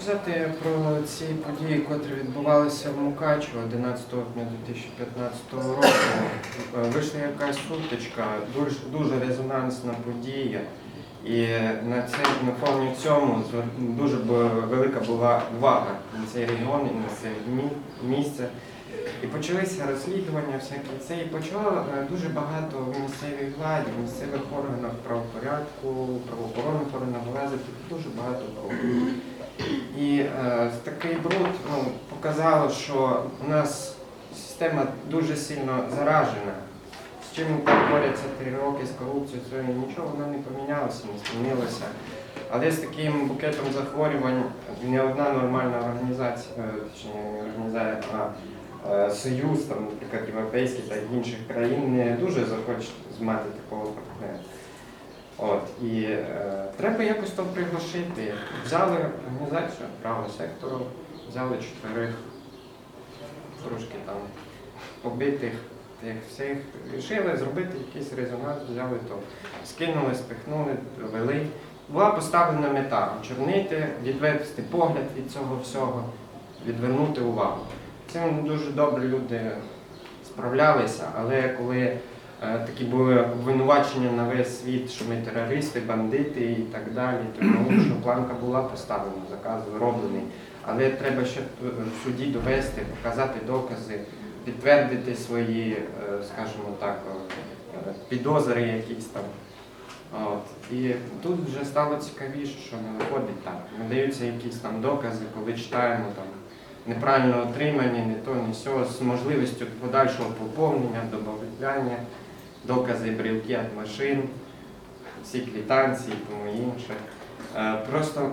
Взяти про ці події, котрі відбувалися в Мукачево 11 липня 2015 року. Е, Вийшла якась сутичка, дуже, дуже резонансна подія. І на цей на фоні цьому дуже велика була увага на цей регіон і на це місце. І почалися розслідування, всякі це, і почало е, дуже багато в місцевій владі, в місцевих органах правопорядку, правоохоронних органах влазити дуже багато бруду. І е, такий бруд ну, показало, що у нас система дуже сильно заражена. З чим борються три роки з корупцією, це нічого вона не помінялося, не змінилося. Але з таким букетом захворювань не одна нормальна організація, е, точніше не організація, а е, союз, там, наприклад, європейський та інших країн не дуже захоче мати такого партнера. От, і е, треба якось то приглушити. Взяли організацію правого сектору, взяли чотирих трошки там побитих тих всіх, рішили зробити якийсь резонанс, взяли то, скинули, спихнули, довели. Була поставлена мета очорнити, відвести погляд від цього всього, відвернути увагу. Цим дуже добре люди справлялися, але коли такі були обвинувачення на весь світ, що ми терористи, бандити і так далі, тому що планка була поставлена, заказ зроблений. Але треба ще в суді довести, показати докази, підтвердити свої, е, скажімо так, е, підозри якісь там. От. І тут вже стало цікавіше, що не виходить так. Надаються якісь там докази, коли читаємо там неправильно отримані, не то, не сьо, з можливістю подальшого поповнення, додавання, докази від машин, всі квитанції і тому інше. Е, Просто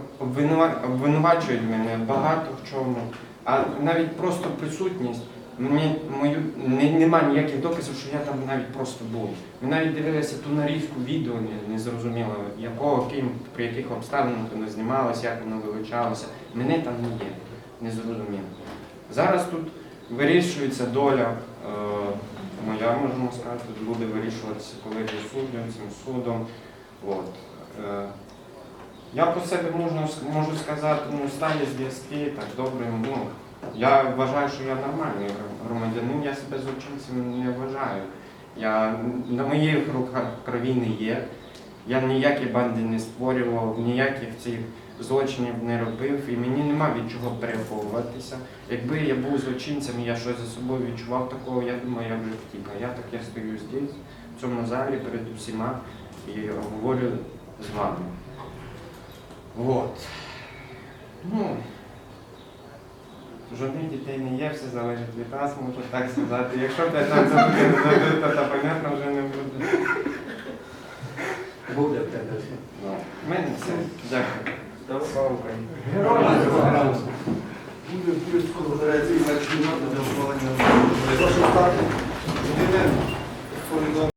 обвинувачують мене багато в чому, а навіть просто присутність. Мені мою не, немає ніяких доказів, що я там навіть просто був. Ми навіть дивилися ту нарізку відео, не, не зрозуміло, якого, ким, при яких обставинах воно знімалося, як воно вилучалося. Мене там не є, не зрозуміло. Зараз тут вирішується доля, е, моя, можемо сказати, буде вирішуватися колегією суддів, цим судом. От. Е, я про себе можу, можу сказати, ну, сталі зв'язки, так добре, ну, я вважаю, що я нормальний громадянин, я себе злочинцем не вважаю. Я на моїх руках крові не є. Я ніякі банди не створював, ніяких цих злочинів не робив, і мені нема від чого переховуватися. Якби я був злочинцем і я щось за собою відчував такого, я думаю, я вже втік. А я так я стою здесь, в цьому залі перед усіма і говорю з вами. Вот. Ну, жодних дітей не є, все залежить від нас, можу так сказати. Якщо 15 буде не забито, то понятно вже не буде. Буде в тебе. Ну, мене все. Дякую. Слава Україні. Героям слава. Буде плюс колаборації, значить, немає. Прошу стати. Повідомлення.